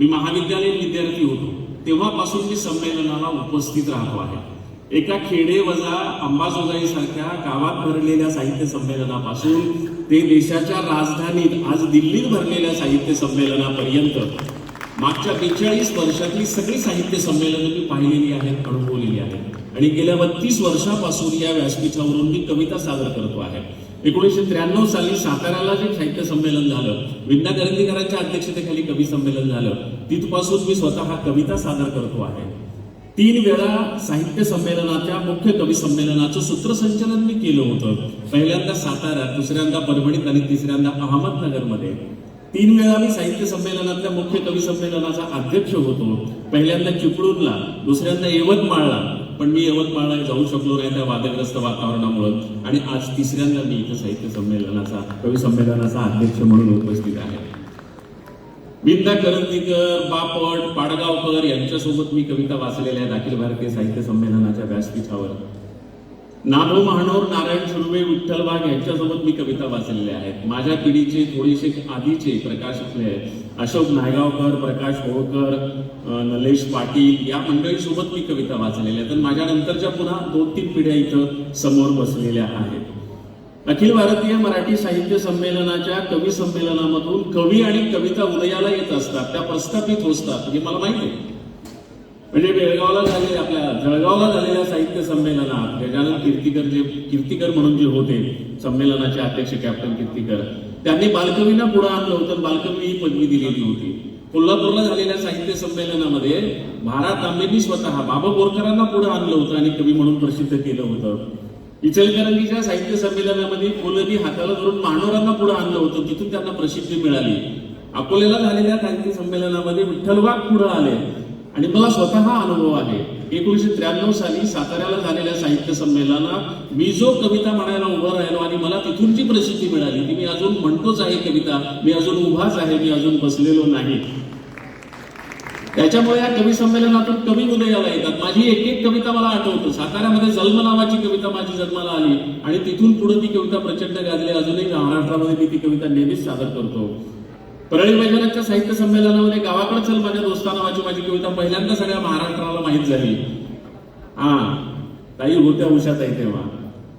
मी महाविद्यालयीन विद्यार्थी होतो. तेव्हापासून मी संमेलनाला उपस्थित राहतो आहे. एका खेडे वजा अंबाजोगाई सारख्या गावात भरलेल्या साहित्य संमेलनापासून ते देशाच्या राजधानीत आज दिल्लीत भरलेल्या साहित्य संमेलनापर्यंत मागच्या बेचाळीस वर्षातली सगळी साहित्य संमेलनं मी पाहिलेली आहेत अनुभवलेली आहेत. आणि गेल्या बत्तीस वर्षापासून या व्यासपीठावरून मी कविता सादर करतो आहे. एकोणीसशे त्र्याण्णव साली साताऱ्याला जे साहित्य संमेलन झालं विंदा करंदीकरांच्या अध्यक्षतेखाली कवी संमेलन झालं तिथपासून मी स्वतः कविता सादर करतो आहे. तीन वेळा साहित्य संमेलनाच्या मुख्य कवी संमेलनाचं सूत्रसंचलन मी केलं होतं. पहिल्यांदा साताऱ्यात दुसऱ्यांदा परभणीत आणि तिसऱ्यांदा अहमदनगरमध्ये. तीन वेळा मी साहित्य संमेलनातल्या मुख्य कवी संमेलनाचा अध्यक्ष होतो. पहिल्यांदा चिपळूणला दुसऱ्यांदा यवतमाळला पण मी यवतमाळला जाऊ शकलो नाही त्या वादग्रस्त वातावरणामुळं. आणि आज तिसऱ्यांदा मी इथं साहित्य संमेलनाचा कवी संमेलनाचा अध्यक्ष म्हणून उपस्थित आहे. विंदा करंदीकर बापट पाडगावकर यांच्यासोबत मी कविता वाचलेल्या आहेत अखिल भारतीय साहित्य संमेलनाच्या व्यासपीठावर. नानो महानोर नारायण सुर्वे विठ्ठल वाघ यांच्यासोबत मी कविता वाचलेल्या आहेत. माझ्या पिढीचे थोडेसे आधीचे प्रकाश आहेत. अशोक नायगावकर प्रकाश होळकर नलेश पाटील या मंडळीसोबत मी कविता वाचलेल्या तर माझ्या नंतरच्या पुन्हा दोन तीन पिढ्या इथं समोर बसलेल्या आहेत. अखिल भारतीय मराठी साहित्य संमेलनाच्या कवी संमेलनामधून कवी आणि कविता उदयाला येत असतात. त्या प्रस्थापित होतात. हे मला माहिती आहे. म्हणजे बेळगावला झाले आपल्या जळगावला झालेल्या साहित्य संमेलनात गजानन कीर्तीकर जे कीर्तीकर म्हणून जे होते संमेलनाचे अध्यक्ष कॅप्टन कीर्तीकर त्यांनी बालकवींना पुढे आणलं होतं बालकवी ही पदवी दिलेली होती. कोल्हापूरला झालेल्या साहित्य संमेलनामध्ये भारत तांबेंनी स्वतः बाबा बोरकरांना पुढे आणलं होतं आणि कवी म्हणून प्रसिद्ध केलं होतं. इचलकरंजीच्या साहित्य संमेलनामध्ये कोलबी हाताला धरून मानोरांना पुढे आणलं होतं तिथून त्यांना प्रसिद्धी मिळाली. अकोल्याला झालेल्या साहित्य संमेलनामध्ये विठ्ठलबाग पुढे आले. आणि मला स्वतः अनुभव आहे. एकोणीशे त्र्याण्णव साली साताऱ्याला झालेल्या साहित्य संमेलनात मी जो कविता म्हणायला उभा राहिलो आणि मला तिथून जी प्रसिद्धी मिळाली ती मी अजून म्हणतोच आहे कविता. मी अजून उभाच आहे मी अजून बसलेलो नाही. त्याच्यामुळे या कवी संमेलनातून कवी उदयाला येतात. माझी एक एक कविता मला आठवतो. साताऱ्यामध्ये जन्म नावाची कविता माझी जन्माला आली आणि तिथून पुढे ती कविता प्रचंड गाजली. अजूनही महाराष्ट्रामध्ये मी ती कविता नेहमीच सादर करतो. परळी वैजनाथच्या साहित्य संमेलनामध्ये गावाकडे चल माझ्या दोस्ता माझी माझी कविता पहिल्यांदा सगळ्या महाराष्ट्राला माहीत झाली. हा ताई होत्या उशात आहे तेव्हा.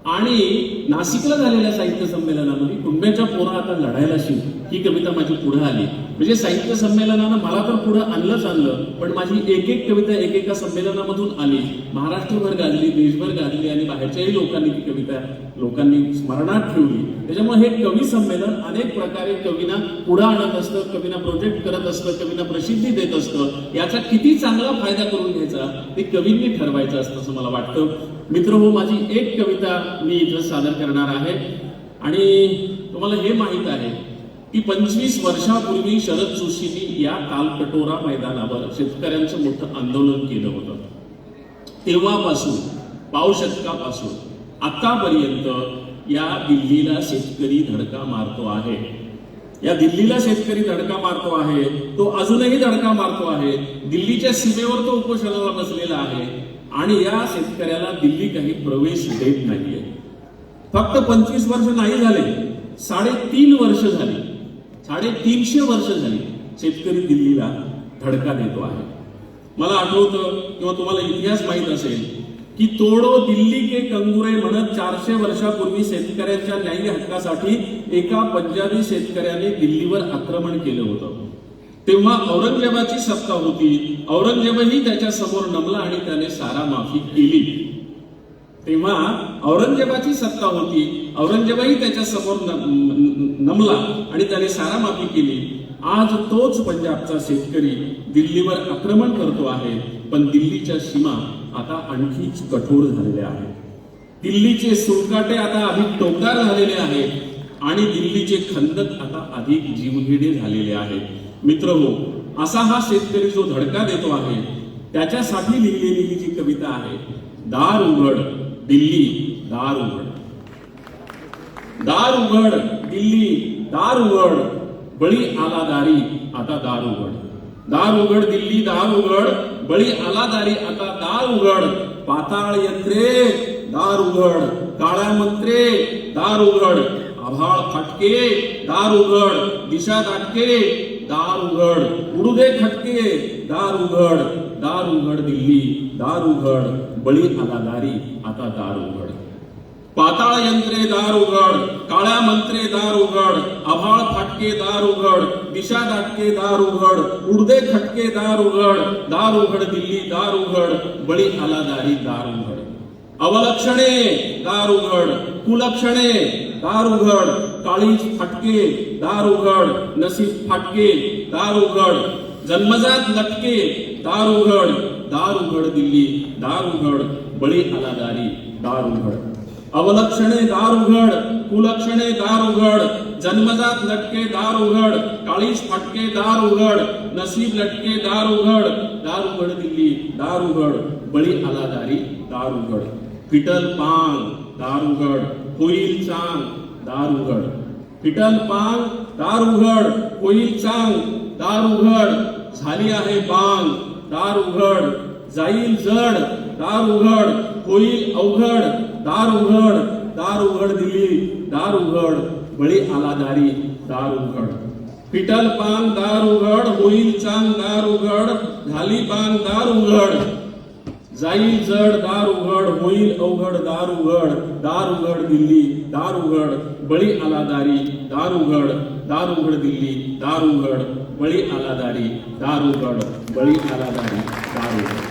आणि नाशिकला झालेल्या साहित्य संमेलनामध्ये कुंब्याच्या पोरा आता लढायला शिक ही कविता माझी पुढे आली. म्हणजे साहित्य संमेलनानं मला तर पुढे आणलंच आणलं पण माझी एक एक कविता एकेका संमेलनामधून आली. महाराष्ट्रभर गाजली देशभर गाजली आणि बाहेरच्याही लोकांनी ती कविता लोकांनी स्मरणात ठेवली. त्याच्यामुळे हे कवी संमेलन अनेक प्रकारे कवीना पुढे आणत असतं कवीना प्रोजेक्ट करत असतं कवीना प्रसिद्धी देत असतं. याचा किती चांगला फायदा करून घ्यायचा ते कवींनी ठरवायचं असतं असं मला वाटतं. मित्र हो माझी एक कविता मी इथं सादर करणार आहे. आणि तुम्हाला हे माहीत आहे की पंचवीस वर्षापूर्वी शरद जोशींनी या तालकटोरा मैदानावर शेतकऱ्यांचं मोठं आंदोलन केलं होतं. तेव्हापासून पावशतकापासून आतापर्यंत या दिल्लीला शेतकरी धडका मारतो आहे. या दिल्लीला शेतकरी धडका मारतो आहे तो अजूनही धडका मारतो आहे. दिल्लीच्या सीमेवर तो उपोषणाला बसलेला आहे. आणि या शेतकऱ्याला दिल्ली काही प्रवेश देत नाहीये. फक्त पंचवीस वर्ष नाही झाले साडेतीन वर्ष झाली साडेतीनशे वर्ष झाली शेतकरी दिल्लीला धडका देतो आहे. मला आठवतं किंवा तुम्हाला इतिहास माहीत असेल की तोडो दिल्ली के कंगुरे म्हणत चारशे वर्षापूर्वी शेतकऱ्यांच्या न्याय्य हक्कासाठी एका पंजाबी शेतकऱ्याने दिल्लीवर आक्रमण केलं होतं. तेव्हा औरंगजेबाची सत्ता होती. औरंगजेबही त्याच्यासमोर नमला आणि त्याने सारा माफी केली. तेव्हा औरंगजेबाची सत्ता होती. औरंगजेबही त्याच्यासमोर नमला आणि त्याने सारा माफी केली. आज तोच पंजाबचा शेतकरी दिल्लीवर आक्रमण करतो आहे. पण दिल्लीच्या सीमा आता आणखीच कठोर झालेल्या आहेत. दिल्लीचे सुळकाटे आता अधिक टोकदार झालेले आहेत. आणि दिल्लीचे खंदक आता अधिक जीवघेणे झालेले आहेत. मित्र हो असा हा शेतकरी जो धडका देतो आहे त्याच्यासाठी लिहिलेली ही जी कविता आहे दार उघड दिल्ली दार उघड. दार उघड दिल्ली दार उघड बळी आला दारी आता दार उघड. दार उघड दिल्ली दार उघड बळी आला दारी आता दार उघड. पाताळ यंत्रे दार उघड. काळ्या मंत्रे दार उघड. आभाळ फाटके दार उघड. दिशा दाटके दार उघड उडू खटके दार उघड दार उघड दिल्ली दार उघड बळी आला आता दार उघड यंत्रे दार उघड काळ्या मंत्रे दार उघड आभाळ फाटके दार उघड दिशा दाटके दार उघड उडदे खटके दार उघड दार उघड दिल्ली दार उघड बळी आला दारी अवलक्षणे दार उघड कुलक्षणे दार उघड काळीज फाटके दार उघड नसीब फाटके दार उघड जन्मजात लटके दार उघड दार उघड दिल्ली दार उघड बळी आला दारी उघड अवलक्षणे दार उघड कुलक्षणे दार उघड जन्मजात लटके दार उघड काळीस फाटके दार उघड नसीब लटके दार उघड दार उघड दिल्ली दार उघड बळी आला दारी दार उघड पिटल पांग दार उघड होईल चांग दार उघड फिटल पांग दार उघड होईल चांग दार उघड झाली आहे बांग दार उघड जाईल जड दार उघड होईल अवघड दार उघड दार उघड दिली दार उघड बळी आला दारी दार उघड पिटल पान दार उघड होईल चांग दार उघड झाली पान दार उघड जाई जड दार उघड होईल अवघड दार उघड दार उघड दिल्ली दार उघड बळी आला दारी दार उघड दार उघड दिल्ली दार उघड बळी आला दारी दार उघड बळी आला दारी दार उघड.